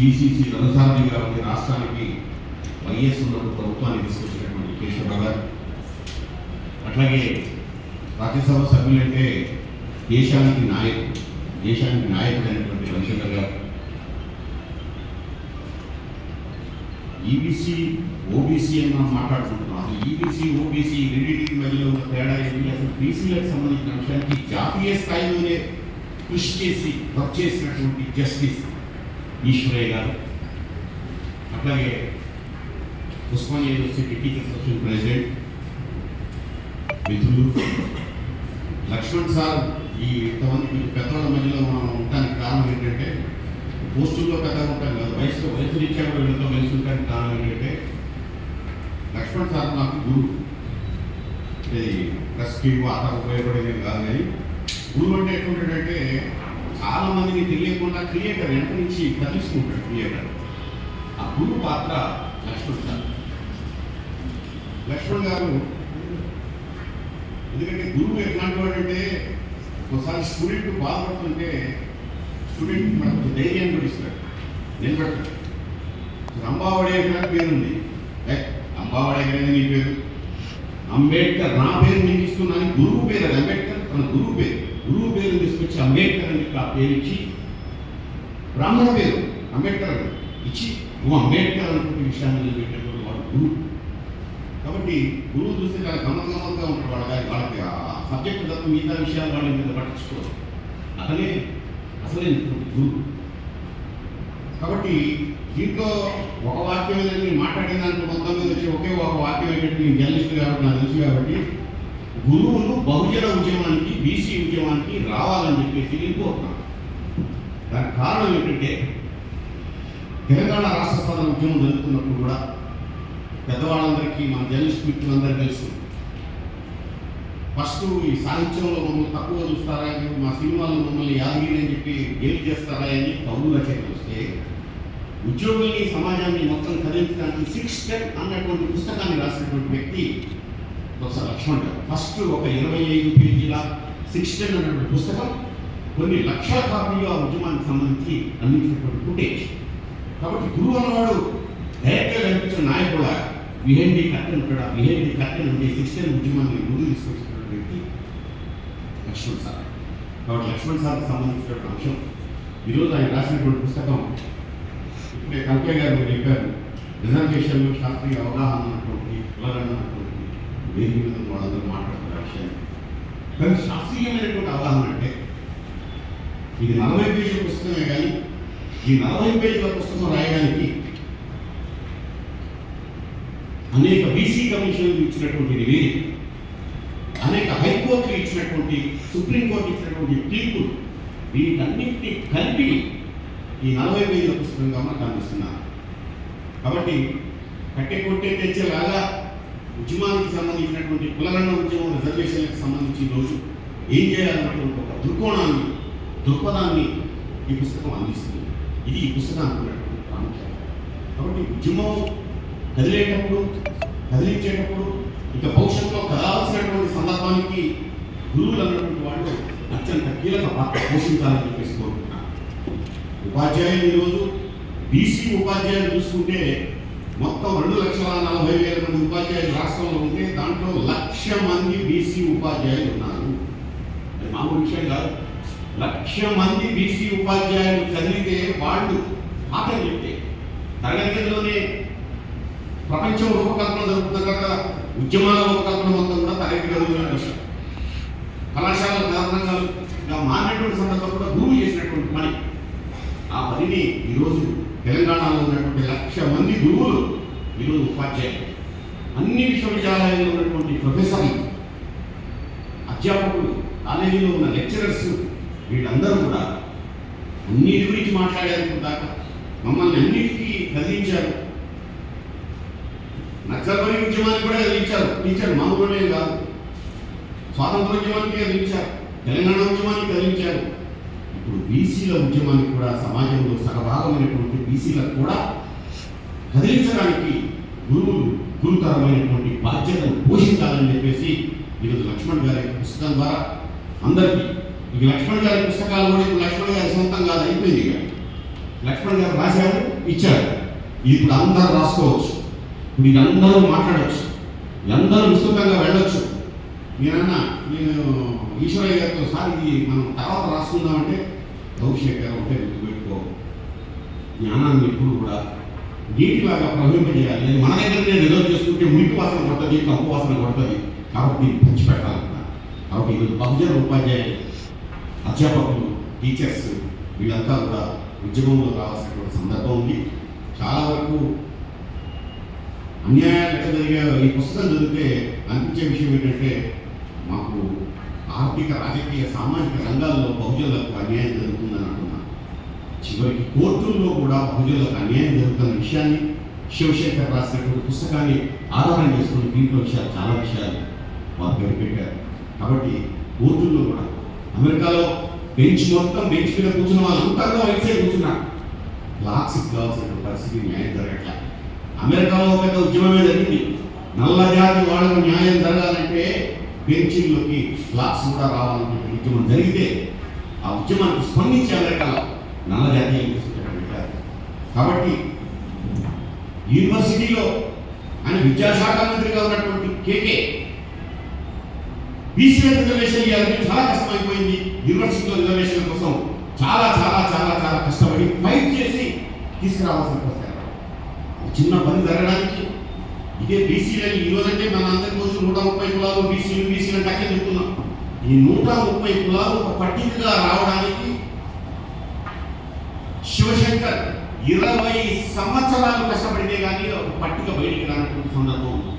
PCC రఘుసారథిగా ఉండే రాష్ట్రానికి YS ఉన్నప్పుడు ప్రభుత్వాన్ని తీసుకొచ్చినటువంటి కేశవరావు గారు అట్లాగే రాజ్యసభ సభ్యులంటే దేశానికి నాయకుడు దేశానికి నాయకుడైనటువంటి రవిశంకర్ గారు. ఈబీసీ ఓబీసీ అని మనం మాట్లాడుకుంటున్నాం. అసలు ఈబీసీ ఓబీసీ రెండింటికి మధ్యలో ఉన్న తేడా ఏంటి? అసలు బీసీలకు సంబంధించిన అంశానికి జాతీయ స్థాయిలోనే కృషి చేసి వర్క్ చేసినటువంటి జస్టిస్ ఈశ్వరయ్య గారు. అట్లాగే Osmania university teachers association president మిత్రులు లక్ష్మణ్ సార్ ఈ ఇంతమంది కొంచెం పెద్దవాళ్ళ మధ్యలో మనం ఉండడానికి కారణం ఏంటంటే పోస్టుల్లో పెద్ద ఉంటాం కదా వయసులో వయసు రీత్యా వీళ్ళతో కలిసి ఉండడానికి కారణం ఏంటంటే లక్ష్మణ్ సార్ నాకు గురువు. ఇది ప్రెస్కి అలా ఉపయోగపడేది కాదు కానీ గురువు అంటే ఎటువంటిదంటే చాలా మందికి తెలియకుండా క్రియేటర్ వెంట నుంచి కలుసుకుంటాడు క్రియేటర్. ఆ గురువు పాత్ర లక్ష్మణ్ సార్. లక్ష్మణ్ గారు ఎందుకంటే గురువు ఎట్లాంటి అంటే ఒకసారి స్టూడెంట్ బాధపడుతుంటే స్టూడెంట్ మనకు ధైర్యాన్ని కూడా ఇస్తాడు. నిలబెడతాడు అంబావడే గారి పేరుంది. ఏ, అంబావడే ఎక్కడైంది నీ పేరు? అంబేద్కర్ నా పేరు నీకు ఇస్తున్నాను గురువు పేరు అది అంబేద్కర్ తన గురువు పేరు. గురువు పేరు తీసుకొచ్చి అంబేద్కర్ అని చెప్పి ఆ పేరు ఇచ్చి బ్రాహ్మణ పేరు అంబేద్కర్ ఇచ్చి నువ్వు అంబేద్కర్ అనుకుంటే విషయాన్ని నిలబెట్టేటువంటి వాడు గురువు. కాబట్టి గురువు చూస్తే చాలా గమనంగా ఉంటాడు వాళ్ళ గారి వాళ్ళకి ఆ సబ్జెక్ట్ తప్ప మిగతా విషయాలు వాళ్ళ మీద పట్టించుకోరు. అతనే అసలే గురువు. కాబట్టి దీంట్లో ఒక వాక్యం ఏదైనా నేను మాట్లాడిన దాంట్లో మొత్తం మీద వచ్చి ఒకే ఒక వాక్యం ఏంటంటే నేను జర్నలిస్ట్ కాబట్టి నాకు తెలుసు కాబట్టి గురువులు బహుజన ఉద్యమాన్ని బీసీ ఉద్యమానికి రావాలని చెప్పేసి నేను కోరుతున్నాను. దానికి కారణం ఏంటంటే తెలంగాణ రాష్ట్ర స్థానం ఉద్యమం జరుగుతున్నప్పుడు కూడా పెద్దవాళ్ళందరికీ మన జర్నలిస్ట్ మిత్రులందరూ తెలుసు. ఫస్ట్ ఈ సాహిత్యంలో మమ్మల్ని తక్కువ చూస్తారా? అని మా సినిమాలో మమ్మల్ని యాదగిరి అని చెప్పి గేలు చేస్తారా అని కవులు రచనలు వస్తే ఉద్యోగుల్ని సమాజాన్ని మొత్తం కదిలించడానికి సిక్స్ టెన్ అన్నటువంటి పుస్తకాన్ని రాసినటువంటి వ్యక్తి ప్రొఫెసర్ లక్ష్మణ్ గారు ఫస్ట్ ఒక ఇరవై ఐదు పేజీల సిక్స్టీన్ అనే పుస్తకం కొన్ని లక్షల కాపీలు ఆ ఉద్యమానికి సంబంధించి అందించినటువంటి ఫుటేజ్ కాబట్టి గురువు అన్నవాడు డైరెక్ట్గా కనిపించిన నాయకుడు బిహైండ్ ది కర్టన్ కూడా బిహైండ్ ది కర్టన్ ఉండే సిక్స్టీన్ ఉద్యమాన్ని గురువు తీసుకొచ్చినటువంటి వ్యక్తి లక్ష్మణ్ సార్. కాబట్టి లక్ష్మణ్ సార్కి సంబంధించినటువంటి అంశం. ఈరోజు ఆయన రాసినటువంటి పుస్తకం ఇప్పుడే కల్పే గారు మీరు చెప్పారు. రిజర్వేషన్లు శాస్త్రీయ అవగాహన అన్నటువంటి కులగణ అన్నటువంటి వేదిక మీద వాళ్ళందరూ మాట్లాడుతున్న విషయాన్ని కానీ శాస్త్రీయమైనటువంటి అవగాహన అంటే ఇది నలభై పేజీల పుస్తకమే కానీ ఈ నలభై పేజీల పుస్తకం రాయడానికి అనేక బీసీ కమిషన్లు ఇచ్చినటువంటి నివేదిక అనేక హైకోర్టులు ఇచ్చినటువంటి సుప్రీంకోర్టు ఇచ్చినటువంటి తీర్పులు వీటన్నింటినీ కలిపి ఈ నలభై పేజీల పుస్తకంగా మనకు అందిస్తున్నారు కాబట్టి కట్టె కొట్టే తెచ్చేలాగా ఉద్యమానికి సంబంధించినటువంటి కులగండ ఉద్యమం రిజర్వేషన్లకు సంబంధించి రోజు ఏం చేయాలన్నటువంటి ఒక దృక్కోణాన్ని దృక్పథాన్ని ఈ పుస్తకం అందిస్తుంది. ఇది ఈ పుస్తకం ఉన్నటువంటి ప్రాముఖ్యత. కాబట్టి ఉద్యమం కదిలేటప్పుడు కదిలించేటప్పుడు ఇక భవిష్యత్తులో కదాల్సినటువంటి సందర్భానికి గురువులు అన్నటువంటి వాళ్ళు అత్యంత కీలక పాత్ర పోషించాలని చెప్పేసి కోరుకుంటున్నాను. ఉపాధ్యాయులు ఈరోజు బీసీ ఉపాధ్యాయులు చూసుకుంటే మొత్తం రెండు లక్షల నలభై వేల మంది ఉపాధ్యాయులు రాష్ట్రంలో ఉంటే దాంట్లో లక్ష మంది బీసీ ఉపాధ్యాయులు ఉన్నారు. మామూలు విషయం కాదు. లక్ష మంది బీసీ ఉపాధ్యాయులు చదివితే వాళ్ళు పాఠం చెప్తే తరగతిలోనే ప్రపంచం రూపకల్పన జరుగుతుంది కదా ఉద్యమాల రూపకల్పన మొత్తం కూడా తరగతి గదిలోనే కళాశాల కారణంగా మారినటువంటి సందర్భంలో కూడా గురువు చేసినటువంటి పని. ఆ పనిని ఈరోజు తెలంగాణలో ఉన్నటువంటి లక్ష మంది గురువులు ఈరోజు ఉపాధ్యాయులు. అన్ని విశ్వవిద్యాలయాల్లో ఉన్నటువంటి ప్రొఫెసర్లు అధ్యాపకులు కాలేజీలో ఉన్న లెక్చరర్స్ వీళ్ళందరూ కూడా అన్నిటి గురించి మాట్లాడారు దాకా మమ్మల్ని అన్నిటికీ కదిలించారు నక్సల్బరీ ఉద్యమానికి కూడా కదిలించారు టీచర్ మామూలునే కాదు. స్వాతంత్ర ఉద్యమానికి కదిలించారు తెలంగాణ ఉద్యమానికి కదిలించారు ఇప్పుడు బీసీల ఉద్యమానికి కూడా సమాజంలో సగభాగమైనటువంటి బీసీలకు కూడా కదిలించడానికి గురువులు గురుతరమైనటువంటి బాధ్యతను పోషించాలని చెప్పేసి ఈరోజు లక్ష్మణ్ గారి పుస్తకం ద్వారా అందరికీ ఇక లక్ష్మణ్ గారి పుస్తకాలు కూడా ఇప్పుడు లక్ష్మణ్ గారి సొంతం కాదు అయిపోయింది ఇక. లక్ష్మణ్ గారు రాశాడు ఇచ్చాడు ఇది ఇప్పుడు అందరూ రాసుకోవచ్చు. ఇప్పుడు ఇది అందరూ మాట్లాడవచ్చు అందరూ విస్తృతంగా వెళ్ళొచ్చు. నేనన్నా నేను ఈశ్వరయ్య గారితో సార్ ఇది మనం తర్వాత రాసుకుందామంటే భవిష్యత్ గారు ఒకటే గుర్తుపెట్టుకో. జ్ఞానాన్ని ఎప్పుడు కూడా నీటిలాగా ప్రవహింపజేయాలి. నేను మన దగ్గర నేను రిజర్వ్ చేసుకుంటే మురికి వాసన కొడుతుంది కంపు వాసన కొడుతుంది. కాబట్టి దీన్ని పంచిపెట్టాలన్నా కాబట్టి ఈరోజు బహుజన ఉపాధ్యాయులు అధ్యాపకులు టీచర్స్ వీళ్ళంతా కూడా ఉద్యమంలో రావాల్సినటువంటి సందర్భం ఉంది. చాలా వరకు అన్యాయాలు ఎట్లా జరిగా ఈ పుస్తకం చదివితే అనిపించే విషయం ఏంటంటే మాకు ఆర్థిక రాజకీయ సామాజిక రంగాల్లో బహుజనులకు అన్యాయం జరుగుతుందని అంటున్నాను చివరికి కోర్టుల్లో కూడా బహుజనులకు అన్యాయం జరుగుతున్న విషయాన్ని శివశంకర్ రాసినటువంటి పుస్తకాన్ని ఆధారం చేసుకుని దీంట్లో విషయాలు చాలా విషయాలు వారు కనిపెట్టారు కాబట్టి కోర్టుల్లో కూడా అమెరికాలో బెంచ్ మొత్తం బెంచ్ మీద కూర్చున్న వాళ్ళంతా కూడా వైట్ సైడ్ కూర్చున్నారు. లాక్స్ కావాల్సిన పరిస్థితి న్యాయం జరగట్లా. అమెరికాలో ఒక పెద్ద ఉద్యమమే జరిగింది. నల్ల జాతి వాళ్ళకు న్యాయం జరగాలంటే బెంచీల్లోకి క్లాస్ కూడా రావాలని ఉద్యమం జరిగితే ఆ ఉద్యమానికి స్పందించే అమెరికాలో నల్ల జాతీయ పెట్టారు కాబట్టి యూనివర్సిటీలో ఆయన విద్యాశాఖ మంత్రిగా ఉన్నటువంటి కేకే బీసీ రిజర్వేషన్ ఇవ్వాలంటే చాలా కష్టమైపోయింది. యూనివర్సిటీలో రిజర్వేషన్ కోసం చాలా చాలా చాలా చాలా కష్టపడి ఫైట్ చేసి తీసుకురావాల్సిన వస్తారు చిన్న పని జరగడానికి ఇదే బీసీలని ఈ రోజంటే మన అందరి కోసం నూట ముప్పై కులాలు బీసీలు బీసీలు అంటే అక్కడ చెప్తున్నాం. ఈ నూట ముప్పై కులాలు ఒక పట్టికగా రావడానికి శివశంకర్ ఇరవై సంవత్సరాలు కష్టపడితే కానీ ఒక పట్టిక బయటికి రానటువంటి సందర్భం ఉంది.